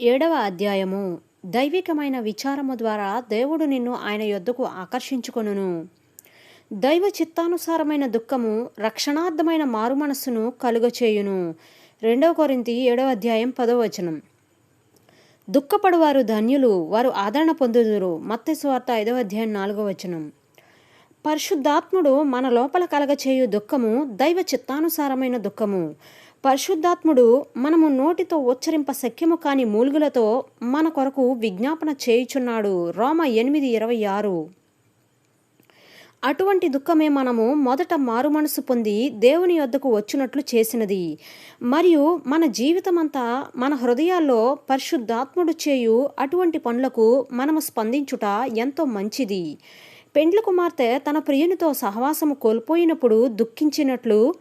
ఏడవ అధ్యాయము. దైవికమైన విచారము ద్వారా దేవుడు నిన్ను ఆయన యొద్దకు ఆకర్షించుకొనును. దైవ చిత్తానుసారమైన దుఃఖము రక్షణార్థమైన మారు మనస్సును కలుగచేయును. రెండవ కొరింతి ఏడవ అధ్యాయం పదవ వచనం. దుఃఖపడువారు ధన్యులు వారు ఆదరణ పొందుదురు. మత్తయి సువార్త ఐదవ అధ్యాయం నాలుగవ వచనం. పరిశుద్ధాత్ముడు మన లోపల కలగచేయు దుఃఖము దైవ చిత్తానుసారమైన దుఃఖము. పరిశుద్ధాత్ముడు మనము నోటితో ఉచ్చరింప శక్యము కాని మూలుగులతో మన కొరకు విజ్ఞాపన చేయుచున్నాడు. రోమ ఎనిమిది ఇరవై ఆరు. అటువంటి దుఃఖమే మనము మొదట మారు మనసు పొంది దేవుని యొద్దకు వచ్చినట్లు చేసినది. మరియు మన జీవితమంతా మన హృదయాల్లో పరిశుద్ధాత్ముడు చేయు అటువంటి పనులకు మనము స్పందించుట ఎంతో మంచిది. పెండ్ల కుమార్తె తన ప్రియునితో సహవాసము కోల్పోయినప్పుడు దుఃఖించినట్లు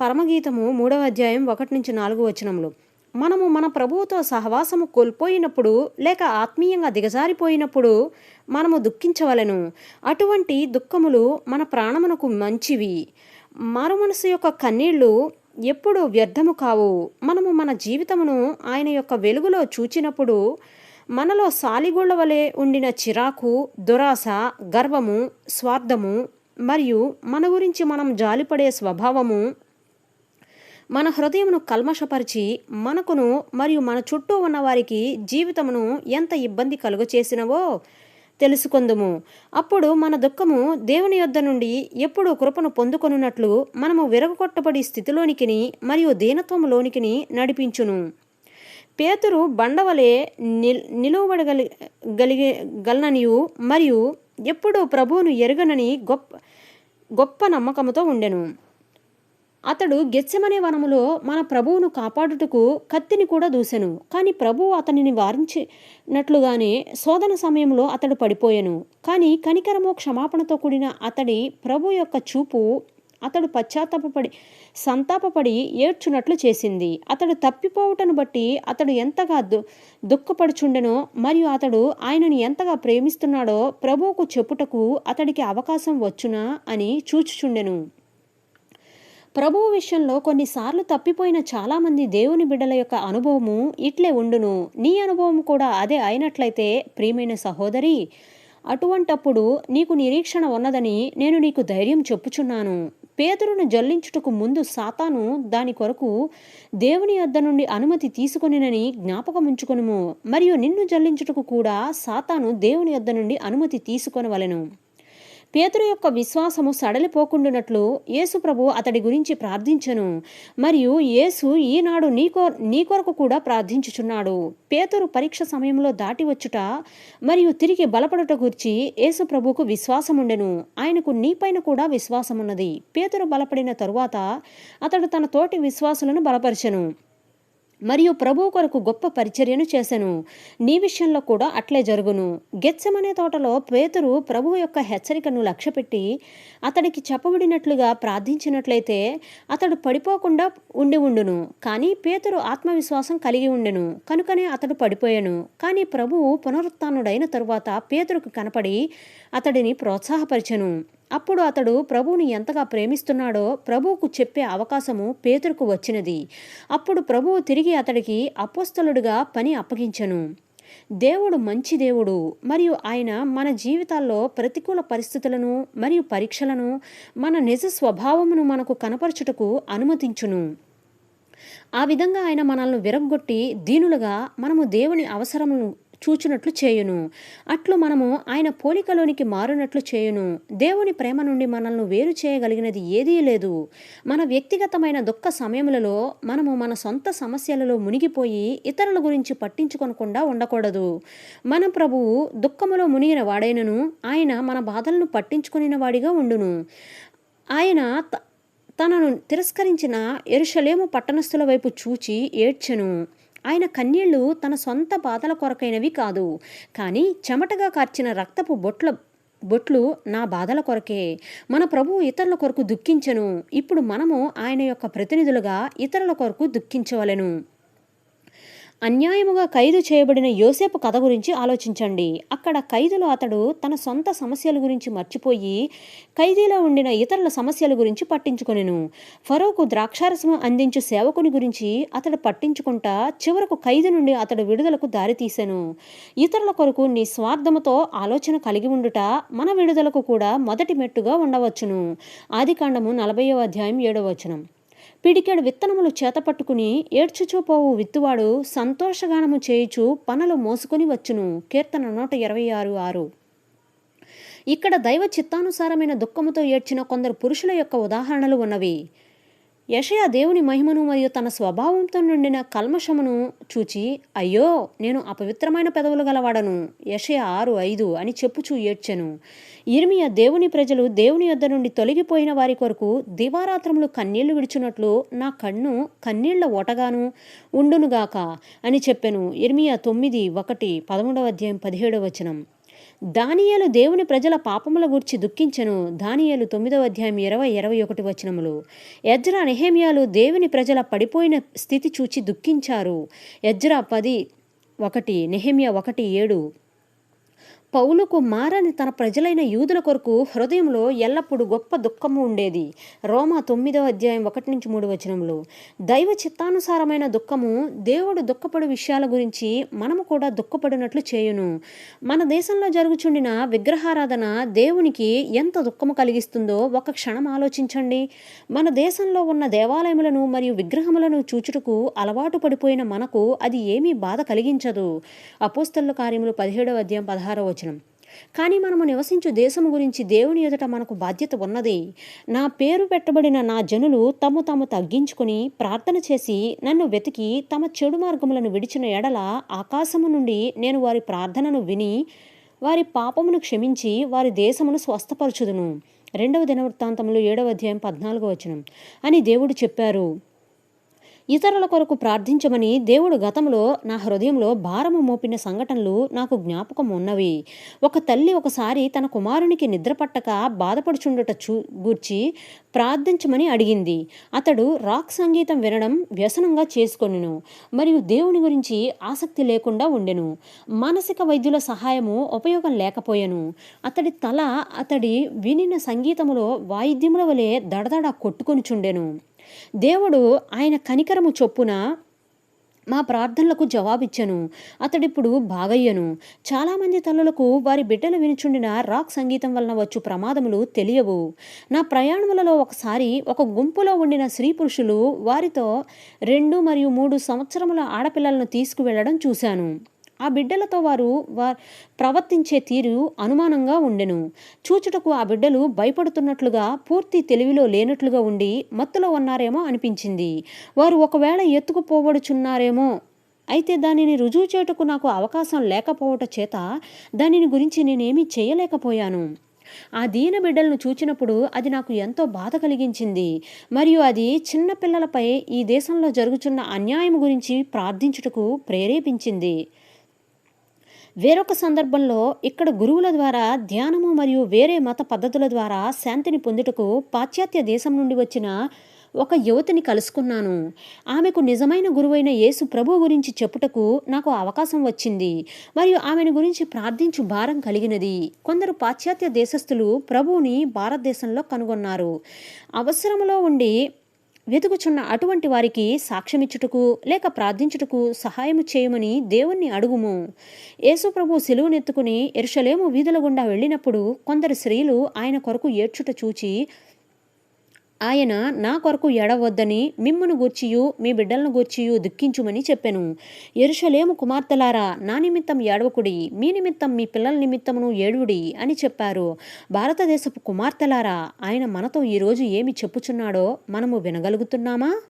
పరమగీతము మూడవ అధ్యాయం ఒకటి నుంచి నాలుగు వచనములు. మనము మన ప్రభువుతో సహవాసము కోల్పోయినప్పుడు లేక ఆత్మీయంగా దిగజారిపోయినప్పుడు మనము దుఃఖించవలెను. అటువంటి దుఃఖములు మన ప్రాణమునకు మంచివి. మారు మనసు యొక్క కన్నీళ్ళు ఎప్పుడు వ్యర్థము కావు. మనము మన జీవితమును ఆయన యొక్క వెలుగులో చూచినప్పుడు మనలో సాలిగోళ్ళ వలె ఉండిన చిరాకు దురాశ గర్వము స్వార్థము మరియు మన గురించి మనం జాలిపడే స్వభావము మన హృదయమును కల్మషపరిచి మనకును మరియు మన చుట్టూ ఉన్న వారికి జీవితమును ఎంత ఇబ్బంది కలుగచేసినవో తెలుసుకుందుము. అప్పుడు మన దుఃఖము దేవుని యొద్ద నుండి ఎప్పుడు కృపను పొందుకొనున్నట్లు మనము విరగొట్టబడి స్థితిలోనికిని మరియు దీనత్వములోనికిని నడిపించును. పేతురు బండవలే నిల్ నిలువబడగలి గలిగే గలననియు మరియు ఎప్పుడూ ప్రభువును ఎరుగనని గొప్ప గొప్ప నమ్మకముతో ఉండెను. అతడు గెచ్చమనే వనములో మన ప్రభువును కాపాడుటకు కత్తిని కూడా దూసెను. కానీ ప్రభువు అతనిని వారించినట్లుగానే శోధన సమయంలో అతడు పడిపోయాను. కానీ కనికరము క్షమాపణతో కూడిన అతడి ప్రభు యొక్క చూపు అతడు పశ్చాత్తాపడి సంతాపపడి ఏడ్చునట్లు చేసింది. అతడు తప్పిపోవుటను బట్టి అతడు ఎంతగా దు దుఃఖపడుచుండెనో మరియు అతడు ఆయనను ఎంతగా ప్రేమిస్తున్నాడో ప్రభువుకు చెప్పుటకు అతడికి అవకాశం వచ్చునా అని చూచుచుండెను. ప్రభువు విషయంలో కొన్నిసార్లు తప్పిపోయిన చాలామంది దేవుని బిడ్డల యొక్క అనుభవము ఇట్లే ఉండును. నీ అనుభవం కూడా అదే అయినట్లయితే ప్రియమైన సహోదరి అటువంటప్పుడు నీకు నిరీక్షణ ఉన్నదని నేను నీకు ధైర్యం చెప్పుచున్నాను. పేదరును జల్లించుటకు ముందు సాతాను దాని కొరకు దేవుని వద్ద నుండి అనుమతి తీసుకొనినని జ్ఞాపకముంచుకొనుము. మరియు నిన్ను జల్లించుటకు కూడా సాతాను దేవుని వద్ద నుండి అనుమతి తీసుకొనవలెను. పేతురు యొక్క విశ్వాసము సడలిపోకుండునట్లు యేసు ప్రభు అతడి గురించి ప్రార్థించను. మరియు యేసు ఈనాడు నీకో నీ కొరకు కూడా ప్రార్థించుచున్నాడు. పేతురు పరీక్ష సమయంలో దాటి వచ్చుట మరియు తిరిగి బలపడుట గురించి యేసు ప్రభుకు విశ్వాసముండెను. ఆయనకు నీపైన కూడా విశ్వాసమున్నది. పేతురు బలపడిన తరువాత అతడు తన తోటి విశ్వాసులను బలపరచెను. మరియు ప్రభు కొరకు గొప్ప పరిచర్యను చేశాను నీ విషయంలో కూడా అట్లే జరుగును. గెచ్చమనే తోటలో పేతురు ప్రభు యొక్క హెచ్చరికను లక్ష్యపెట్టి అతడికి చెప్పబడినట్లుగా ప్రార్థించినట్లయితే అతడు పడిపోకుండా ఉండి ఉండును. కానీ పేతురు ఆత్మవిశ్వాసం కలిగి ఉండెను. కనుకనే అతడు పడిపోయాను. కానీ ప్రభువు పునరుత్డైన తరువాత పేతురుకు కనపడి అతడిని ప్రోత్సాహపరిచెను. అప్పుడు అతడు ప్రభువుని ఎంతగా ప్రేమిస్తున్నాడో ప్రభువుకు చెప్పే అవకాశము పేతురుకు వచ్చినది. అప్పుడు ప్రభువు తిరిగి అతడికి అపోస్తలుడిగా పని అప్పగించను. దేవుడు మంచి దేవుడు మరియు ఆయన మన జీవితాల్లో ప్రతికూల పరిస్థితులను మరియు పరీక్షలను మన నిజ స్వభావమును మనకు కనపరచుటకు అనుమతించును. ఆ విధంగా ఆయన మనల్ని విరగ్గొట్టి దీనులుగా మనము దేవుని అవసరమును చూచునట్లు చేయును. అట్లు మనము ఆయన పోలికలోనికి మారునట్లు చేయును. దేవుని ప్రేమ నుండి మనల్ని వేరు చేయగలిగినది ఏదీ లేదు. మన వ్యక్తిగతమైన దుఃఖ సమయములలో మనము మన సొంత సమస్యలలో మునిగిపోయి ఇతరుల గురించి పట్టించుకొనకుండా ఉండకూడదు. మన ప్రభువు దుఃఖములో మునిగిన వాడైనను ఆయన మన బాధలను పట్టించుకుని వాడిగా ఉండును. ఆయన తనను తిరస్కరించిన ఎరుషలేము పట్టణస్థుల వైపు చూచి ఏడ్చెను. ఆయన కన్నీళ్ళు తన సొంత బాధల కొరకైనవి కాదు. కానీ చెమటగా కార్చిన రక్తపు బొట్ల బొట్లు నా బాధల కొరకే. మన ప్రభు ఇతరుల కొరకు దుఃఖించను. ఇప్పుడు మనము ఆయన యొక్క ప్రతినిధులుగా ఇతరుల కొరకు దుఃఖించవలెను. అన్యాయముగా ఖైదు చేయబడిన యోసేపు కథ గురించి ఆలోచించండి. అక్కడ ఖైదులో అతడు తన సొంత సమస్యల గురించి మర్చిపోయి ఖైదీలో ఉండిన ఇతరుల సమస్యల గురించి పట్టించుకొనెను. ఫరోకు ద్రాక్షారసము అందించు సేవకుని గురించి అతడు పట్టించుకుంటా చివరకు ఖైదు నుండి అతడు విడుదలకు దారితీసెను. ఇతరుల కొరకు నీ స్వార్థముతో ఆలోచన కలిగి ఉండుట మన విడుదలకు కూడా మొదటి మెట్టుగా ఉండవచ్చును. ఆదికాండము నలభైవ అధ్యాయం ఏడవచనం వచనం. పిడికెడు విత్తనములు చేతపట్టుకుని ఏడ్చుచూపోవు విత్తువాడు సంతోషగానము చేయుచు పనులు మోసుకొని వచ్చును. కీర్తన నూట ఇరవై ఆరు ఆరు. ఇక్కడ దైవ చిత్తానుసారమైన దుఃఖముతో ఏడ్చిన కొందరు పురుషుల యొక్క ఉదాహరణలు ఉన్నవి. యషయ దేవుని మహిమను మరియు తన స్వభావంతో నిండిన కల్మషమును చూచి అయ్యో నేను అపవిత్రమైన పెదవులు గలవాడను. యషయ ఆరు ఐదు అని చెప్పుచూ ఏడ్చెను. ఇర్మియ దేవుని ప్రజలు దేవుని యొద్ద నుండి తొలగిపోయిన వారి కొరకు దివారాత్రములు కన్నీళ్ళు విడిచినట్లు నా కన్ను కన్నీళ్ళ ఓటగాను ఉండునుగాక అని చెప్పెను. ఇర్మియా తొమ్మిది ఒకటి పదమూడవ అధ్యాయం పదిహేడవ వచనం. దానియాలు దేవుని ప్రజల పాపముల గురించి దుఃఖించెను. దానియాలు తొమ్మిదవ అధ్యాయం ఇరవై ఇరవై ఒకటి వచనములు. ఎజ్రా నెహేమియాలు దేవుని ప్రజల పడిపోయిన స్థితి చూచి దుఃఖించారు. ఎజ్రా పది ఒకటి నెహేమియా ఒకటి ఏడు. పౌలుకు మారని తన ప్రజలైన యూదుల కొరకు హృదయంలో ఎల్లప్పుడూ గొప్ప దుఃఖము ఉండేది. రోమా తొమ్మిదవ అధ్యాయం ఒకటి నుంచి మూడు వచనంలో దైవ చిత్తానుసారమైన దుఃఖము దేవుడు దుఃఖపడు విషయాల గురించి మనము కూడా దుఃఖపడినట్లు చేయును. మన దేశంలో జరుగుచుండిన విగ్రహారాధన దేవునికి ఎంత దుఃఖము కలిగిస్తుందో ఒక క్షణం ఆలోచించండి. మన దేశంలో ఉన్న దేవాలయములను మరియు విగ్రహములను చూచుటకు అలవాటు పడిపోయిన మనకు అది ఏమీ బాధ కలిగించదు. అపోస్తల కార్యములు పదిహేడవ అధ్యాయం పదహారవ వచనం. కానీ మనము నివసించు దేశము గురించి దేవుని ఎదుట మనకు బాధ్యత ఉన్నది. నా పేరు పెట్టబడిన నా జనులు తము తాము తగ్గించుకుని ప్రార్థన చేసి నన్ను వెతికి తమ చెడు మార్గములను విడిచిన ఎడల ఆకాశము నుండి నేను వారి ప్రార్థనను విని వారి పాపమును క్షమించి వారి దేశమును స్వస్థపరచుదును. రెండవ దినవృత్తాంతంలో ఏడవ అధ్యాయం పద్నాలుగో వచనం. అని దేవుడు చెప్పారు. ఇతరుల కొరకు ప్రార్థించమని దేవుడు గతంలో నా హృదయంలో భారము మోపిన సంఘటనలు నాకు జ్ఞాపకం ఉన్నవి. ఒక తల్లి ఒకసారి తన కుమారునికి నిద్రపట్టక బాధపడుచుండుట బాధపడుచుండట చూ గూర్చి ప్రార్థించమని అడిగింది. అతడు రాక్ సంగీతం వినడం వ్యసనంగా చేసుకొనెను మరియు దేవుని గురించి ఆసక్తి లేకుండా ఉండెను. మానసిక వైద్యుల సహాయము ఉపయోగం లేకపోయాను. అతడి తల అతడి వినిన సంగీతములో వాయిద్యముల వలె దడదడ కొట్టుకొనిచుండెను. దేవుడు ఆయన కనికరము చొప్పున మా ప్రార్థనలకు జవాబిచ్చను. అతడిప్పుడు బాగయ్యను. చాలామంది తల్లులకు వారి బిడ్డలు వినుచుండిన రాక్ సంగీతం వలన వచ్చు ప్రమాదములు తెలియవు. నా ప్రయాణములలో ఒకసారి ఒక గుంపులో ఉండిన స్త్రీ పురుషులు వారితో రెండు మరియు మూడు సంవత్సరముల ఆడపిల్లలను తీసుకువెళ్ళడం చూశాను. ఆ బిడ్డలతో వారు వా ప్రవర్తించే తీరు అనుమానంగా ఉండెను. చూచుటకు ఆ బిడ్డలు భయపడుతున్నట్లుగా పూర్తి తెలివిలో లేనట్లుగా ఉండి మత్తులో ఉన్నారేమో అనిపించింది. వారు ఒకవేళ ఎత్తుకుపోబడుచున్నారేమో అయితే దానిని రుజువు చేయుటకు నాకు అవకాశం లేకపోవట చేత దానిని గురించి నేనేమీ చేయలేకపోయాను. ఆ దీన బిడ్డలను చూచినప్పుడు అది నాకు ఎంతో బాధ కలిగించింది. మరియు అది చిన్నపిల్లలపై ఈ దేశంలో జరుగుతున్న అన్యాయం గురించి ప్రార్థించుటకు ప్రేరేపించింది. వేరొక సందర్భంలో ఇక్కడ గురువుల ద్వారా ధ్యానము మరియు వేరే మత పద్ధతుల ద్వారా శాంతిని పొందుటకు పాశ్చాత్య దేశం నుండి వచ్చిన ఒక యువతిని కలుసుకున్నాను. ఆమెకు నిజమైన గురువైన యేసు ప్రభు గురించి చెప్పుటకు నాకు అవకాశం వచ్చింది. మరియు ఆమెను గురించి ప్రార్థించు భారం కలిగినది. కొందరు పాశ్చాత్య దేశస్థులు ప్రభువుని భారతదేశంలో కనుగొన్నారు. అవసరంలో ఉండి వెతుకుచున్న అటువంటి వారికి సాక్ష్యమిచ్చుటకు లేక ప్రార్థించుటకు సహాయము చేయమని దేవుణ్ణి అడుగుము. యేసుప్రభు సెలువునెత్తుకుని ఎరుషలేము వీధుల గుండా వెళ్ళినప్పుడు కొందరు స్త్రీలు ఆయన కొరకు ఏడ్చుట చూచి ఆయన నా కొరకు ఎడవద్దని మిమ్మును గూర్చియు మీ బిడ్డలను గూర్చియు దుఃఖించుమని చెప్పెను. ఎరుషలేము కుమార్తెలారా నా నిమిత్తం ఏడవకుడి మీ నిమిత్తం మీ పిల్లల నిమిత్తమును ఏడువుడి అని చెప్పారు. భారతదేశపు కుమార్తెలారా ఆయన మనతో ఈరోజు ఏమి చెప్పుచున్నాడో మనము వినగలుగుతున్నామా?